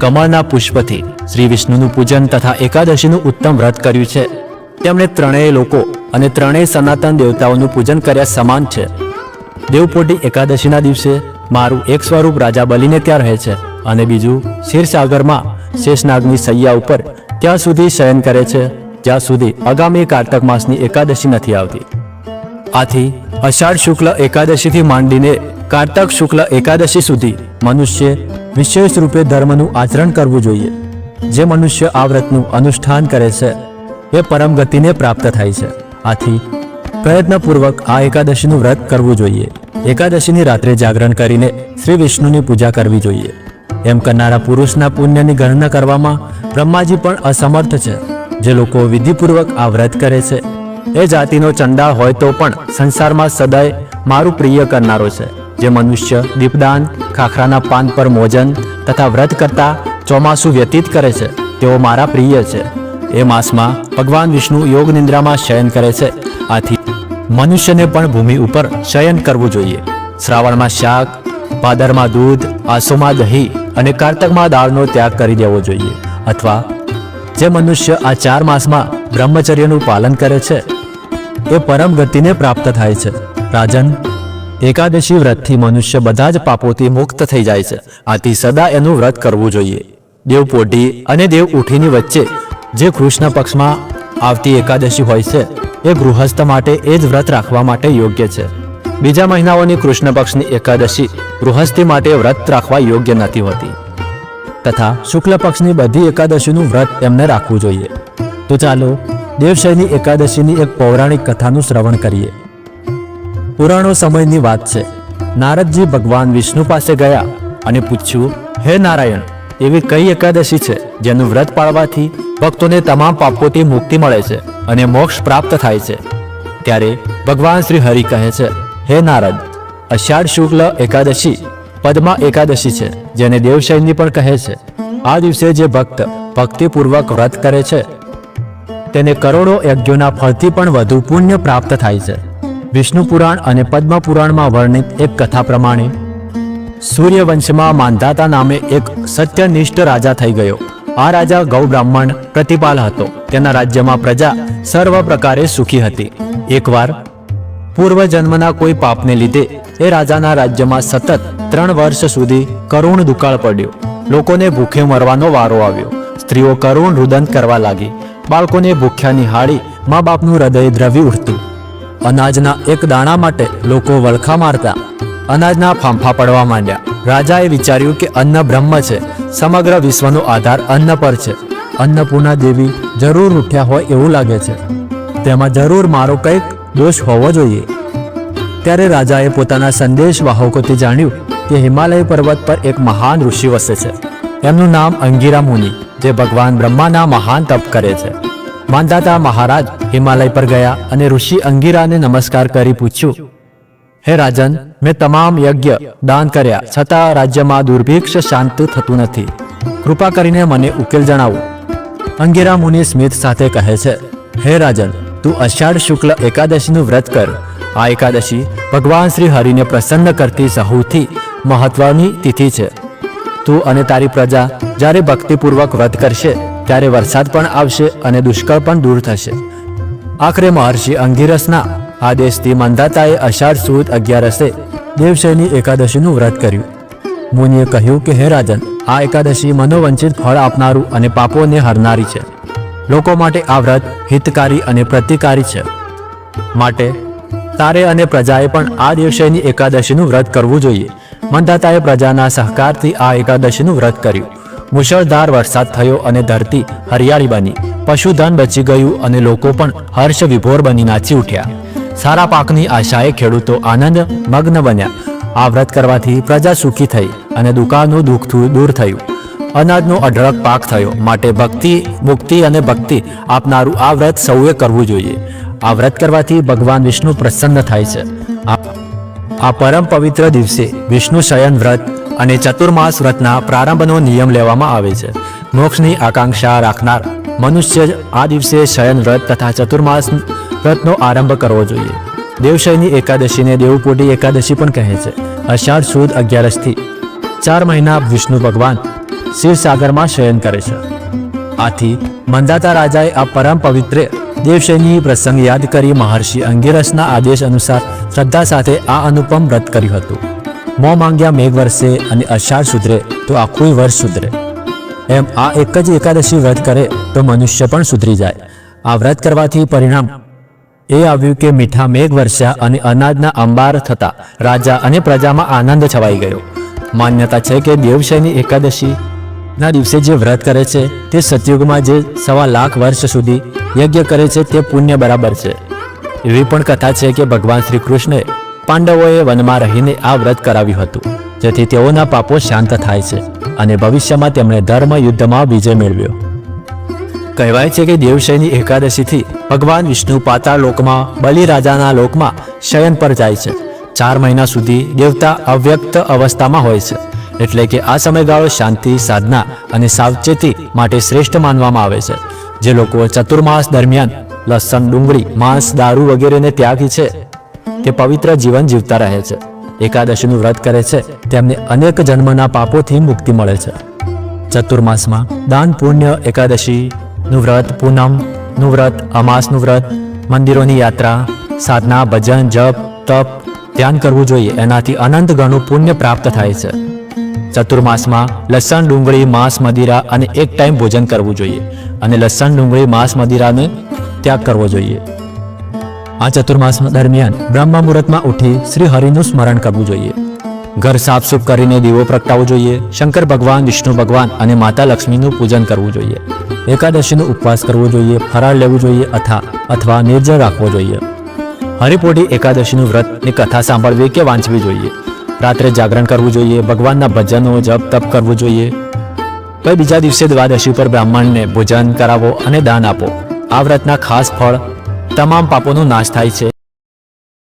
કમળના પુષ્પથી શ્રી વિષ્ણુનું પૂજન તથા એકાદશીનું ઉત્તમ વ્રત કર્યું છે. તેમણે ત્રણેય લોકો અને ત્રણેય સનાતન દેવતાઓનું પૂજન કર્યા સમાન છે. દેવપોટી એકાદશીના દિવસે મારું એક સ્વરૂપ રાજા બલીને ત્યાં રહે છે અને બીજું ક્ષીરસાગરમાં શેષનાગની સૈયા ઉપર ત્યાં સુધી શયન કરે છે, જ્યાં સુધી આગામી કારતક માસની એકાદશી નથી આવતી. આથી અષાઢ શુક્લ એકાદશીથી માંડીને કારતક શુક્લ એકાદશી સુધી મનુષ્ય વિશેષ રૂપે ધર્મનું આચરણ કરવું જોઈએ. જે મનુષ્ય આ વ્રતનું અનુષ્ઠાન કરે છે, એ પરમ ગતિને પ્રાપ્ત થાય છે. આથી, પ્રયત્નપૂર્વક આ એકાદશીનું વ્રત કરવું જોઈએ. એકાદશીની રાત્રે જાગરણ કરીને શ્રી વિષ્ણુની પૂજા કરવી જોઈએ. એમ કરનારા પુરુષના પુણ્યની ગણના કરવામાં બ્રહ્માજી પણ અસમર્થ છે. જે લોકો વિધિપૂર્વક આ વ્રત કરે છે, એ જાતિનો ચંડાળ હોય તો પણ સંસારમાં સદાય મારું પ્રિય કરનારો છે. જે મનુષ્ય દીપદાન, ખાખરાના પાન પર મોજન તથા વ્રત કરતા ચોમાસું વ્યતીત કરે છે, તેઓ મારા પ્રિય છે. એ માસમાં ભગવાન વિષ્ણુ યોગ નિંદ્રામાં શયન કરે છે. આથી મનુષ્યને પણ ભૂમિ ઉપર શયન કરવું જોઈએ. શ્રાવણમાં શાક, ભાદરમાં દૂધ, આસોમાં દહીં અને કારતકમાં દાળનો ત્યાગ કરી દેવો જોઈએ. અથવા જે મનુષ્ય આ ચાર માસમાં બ્રહ્મચર્યનું પાલન કરે છે, એ પરમ ગતિને પ્રાપ્ત થાય છે. રાજન એકાદશી વ્રતથી મનુષ્ય બધા જ પાપોથી મુક્ત થઈ જાય છે. આથી સદા એનું વ્રત કરવું જોઈએ. દેવ પોઢી અને દેવ ઉઠીની વચ્ચે જે કૃષ્ણ પક્ષમાં આવતી એકાદશી હોય છે, એ ગૃહસ્થ માટે એ જ વ્રત રાખવા માટે યોગ્ય છે. બીજા મહિનાઓની કૃષ્ણ પક્ષની એકાદશી ગૃહસ્થી માટે વ્રત રાખવા યોગ્ય નથી હોતી. તથા શુક્લ પક્ષની બધી એકાદશીનું વ્રત એમને રાખવું જોઈએ. તો ચાલો દેવશયની એકાદશીની એક પૌરાણિક કથાનું શ્રવણ કરીએ. પુરાણો સમયની વાત છે. નારદજી ભગવાન વિષ્ણુ પાસે ગયા અને પૂછ્યું, હે નારાયણ, એવી કઈ એકાદશી છે જેનું વ્રત પાળવાથી ભક્તોને તમામ પાપોથી મુક્તિ મળે છે અને મોક્ષ પ્રાપ્ત થાય છે? ત્યારે ભગવાન શ્રી હરિ કહે છે, હે નારદ, અષાઢ શુક્લ એકાદશી પદ્મા એકાદશી છે જેને દેવશયની પણ કહે છે. આ દિવસે જે ભક્ત ભક્તિપૂર્વક વ્રત કરે છે, તેને કરોડો યજ્ઞોના ફળથી પણ વધુ પુણ્ય પ્રાપ્ત થાય છે. વિષ્ણુ પુરાણ અને પદ્મ પુરાણમાં વર્ણિત એક કથા પ્રમાણે, સૂર્યવંશમાં માંધાતા નામે એક સત્યનિષ્ઠ રાજા થઈ ગયો. આ રાજા ગૌ બ્રાહ્મણ પ્રતિપાલ હતો. તેના રાજ્યમાં પ્રજા સર્વ પ્રકારે સુખી હતી. એકવાર, પૂર્વજન્મના કોઈ પાપને લીધે એ રાજાના રાજ્યમાં સતત ત્રણ વર્ષ સુધી કરુણ દુકાળ પડ્યો. લોકોને ભૂખે મરવાનો વારો આવ્યો. સ્ત્રીઓ કરુણ રુદન કરવા લાગી. બાળકોને ભૂખ્યા નિહાળી મા બાપનું હૃદય દ્રવી ઉઠતું. અનાજના એક દાણા માટે લોકો વળખા મારતા. અનાજના ફાંફા પડવા માંડ્યા. રાજાએ વિચાર્યું કે અન્ન બ્રહ્મ છે. સમગ્ર વિશ્વનો આધાર અન્ન પર છે. અન્નપૂર્ણા દેવી જરૂર ઉઠ્યા હોય એવું લાગે છે. તેમાં જરૂર મારો કંઈક દોષ હોવો જોઈએ. ત્યારે રાજાએ પોતાના સંદેશ વાહકોથી જાણ્યું કે હિમાલય પર્વત પર એક મહાન ઋષિ વસે છે. એમનું નામ અંગીરા મુનિ, જે ભગવાન બ્રહ્માના મહાન તપ કરે છે. માંધાતા મહારાજ હિમાલય પર ગયા અને ઋષિ અંગીરાને નમસ્કાર કરી પૂછ્યું, હે રાજન, મેં તમામ યજ્ઞ દાન કર્યા, છતાં રાજ્યમાં દુર્ભિક્ષ શાંત થતું નથી. કૃપા કરીને મને ઉકેલ જણાવો. અંગીરા મુનિ સ્મિત સાથે કહે છે, હે રાજન, તું અષાઢ શુક્લ એકાદશીનું વ્રત કર. આ એકાદશી ભગવાન શ્રી હરિને પ્રસન્ન કરતી સૌથી મહત્વની તિથિ છે. તું અને તારી પ્રજા જ્યારે ભક્તિપૂર્વક વ્રત કરશે ત્યારે વરસાદ પણ આવશે અને દુષ્કાળ પણ દૂર થશે. આખરે મહર્ષિ અંગીરસના આદેશથી મંદાતાએ અષાઢ સુદ અગિયારસે દેવશયની એકાદશીનું વ્રત કર્યું. મુનિએ કહ્યું કે, હે રાજન, આ એકાદશી મનોવંચિત ફળ આપનારું અને પાપોને હરનારી છે. લોકો માટે આ વ્રત હિતકારી અને પ્રતિકારી છે. માટે તારે અને પ્રજાએ પણ આ દિવસેની એકાદશીનું વ્રત કરવું જોઈએ. મંદાતાએ પ્રજાના સહકારથી આ એકાદશીનું વ્રત કર્યું. મુશળધાર વરસાદ થયો અને ધરતી હરિયાળી બની. પશુધન બચી ગયું અને લોકો પણ હર્ષ વિભોર બની નાચી ઉઠ્યા. સારા પાકની આશાએ ખેડૂતો આનંદ મગ્ન બન્યા. આ વ્રત કરવાથી પ્રજા સુખી થઈ અને દુકાળનું દુઃખ થયું- દૂર થયું. અનાજનો અઢળક પાક થયો. માટે ભક્તિ, મુક્તિ અને ભક્તિ આપનારું આ વ્રત સૌએ કરવું જોઈએ. આ વ્રત કરવાથી ભગવાન વિષ્ણુ પ્રસન્ન થાય છે. આ પરમ પવિત્ર દિવસે વિષ્ણુ શયન વ્રત અને ચતુર્માસ વ્રતના પ્રારંભનો નિયમ લેવામાં આવે છે. મોક્ષની આકાંક્ષા રાખનાર મનુષ્ય આ દિવસે શયન વ્રત તથા ચતુર્માસ વ્રતનો આરંભ કરવો જોઈએ. દેવશયની એકાદશીને દેવપોટી એકાદશી પણ કહે છે. અષાઢ સુદ અગિયારસથી ચાર મહિના વિષ્ણુ ભગવાન શિવસાગરમાં શયન કરે છે. આથી મંદાતા રાજાએ આ પરમ પવિત્ર દેવશયની પ્રસંગ યાદ કરી મહર્ષિ અંગિરસના આદેશ અનુસાર શ્રદ્ધા સાથે આ અનુપમ વ્રત કર્યું હતું. મોં માંગ્યા મેઘ વર્ષે અને અષાઢ સુધરે તો આખું વર્ષ સુધરે. એમ આ એક જ એકાદશી વ્રત કરે તો મનુષ્ય પણ સુધરી જાય. આ વ્રત કરવાથી પરિણામ એ આવ્યું કે મીઠા મેઘ વર્ષ્યા અને અનાજના અંબાર થતા રાજા અને પ્રજામાં આનંદ છવાઈ ગયો. માન્યતા છે કે દેવશયની એકાદશી ના દિવસે જે વ્રત કરે છે તે સતયુગમાં જે સવા લાખ વર્ષ સુધી યજ્ઞ કરે છે તે પુણ્ય બરાબર છે. એવી પણ કથા છે કે ભગવાન શ્રી કૃષ્ણે પાંડવોએ વનમાં રહીને આ વ્રત કરાવ્યું હતું, જેથી તેઓના પાપો શાંત થાય છે અને ભવિષ્યમાં તેમણે ધર્મ યુદ્ધમાં વિજય મેળવ્યો. કહેવાય છે કે દેવશયની એકાદશીથી ભગવાન વિષ્ણુ પાતાળ લોકમાં, બલિરાજાના લોકમાં શયન પર જાય છે. ચાર મહિના સુધી દેવતા અવ્યક્ત અવસ્થામાં હોય છે, એટલે કે આ સમયગાળો શાંતિ, સાધના અને સાવચેતી માટે શ્રેષ્ઠ માનવામાં આવે છે. જે લોકો ચતુર્માસ દરમિયાન લસણ, ડુંગળી, માંસ, દારૂ વગેરેને ત્યાગી છે તે પવિત્ર જીવન જીવતા રહે છે. એકાદશીનું વ્રત કરે છે. તેમને અનેક જન્મના પાપોથી મુક્તિ મળે છે. ચતુર્માસમાં દાન પુણ્ય એકાદશીનું વ્રત, પૂનમનું વ્રત, અમાસનું વ્રત, મંદિરોની યાત્રા, સાધના, ભજન, જપ, તપ, ધ્યાન કરવું જોઈએ. એનાથી અનંત ગણું પુણ્ય પ્રાપ્ત થાય છે. ચતુર્માસમાં લસણ, ડુંગળી, માંસ, મદિરા અને એક ટાઈમ ભોજન કરવું જોઈએ. અને લસણ, ડુંગળી, માંસ, મદિરાને ત્યાગ કરવો જોઈએ. આ ચતુર્માસ દરમિયાન બ્રહ્મ મુહૂર્તમાં ઉઠી શ્રી હરિનું સ્મરણ કરવું જોઈએ. ઘર સાફસૂફ કરીને દીવો પ્રગટાવવો જોઈએ, શંકર ભગવાન, વિષ્ણુ ભગવાન અને માતા લક્ષ્મીનું પૂજન કરવું જોઈએ. એકાદશીનો ઉપવાસ કરવો જોઈએ, ફરાળ લેવું જોઈએ અથા, અથવા નિર્જળ રાખવો જોઈએ. હરિપોટી એકાદશીનું વ્રતની કથા સાંભળવી કે વાંચવી જોઈએ. રાત્રે જાગરણ કરવું જોઈએ, ભગવાનના ભજનો, જપ, તપ કરવું જોઈએ. કોઈ બીજા દિવસે દ્વાદશી પર બ્રાહ્મણને ભોજન કરાવો અને દાન આપો. આ વ્રતના ખાસ ફળ તમામ પાપોનો નાશ થાય છે.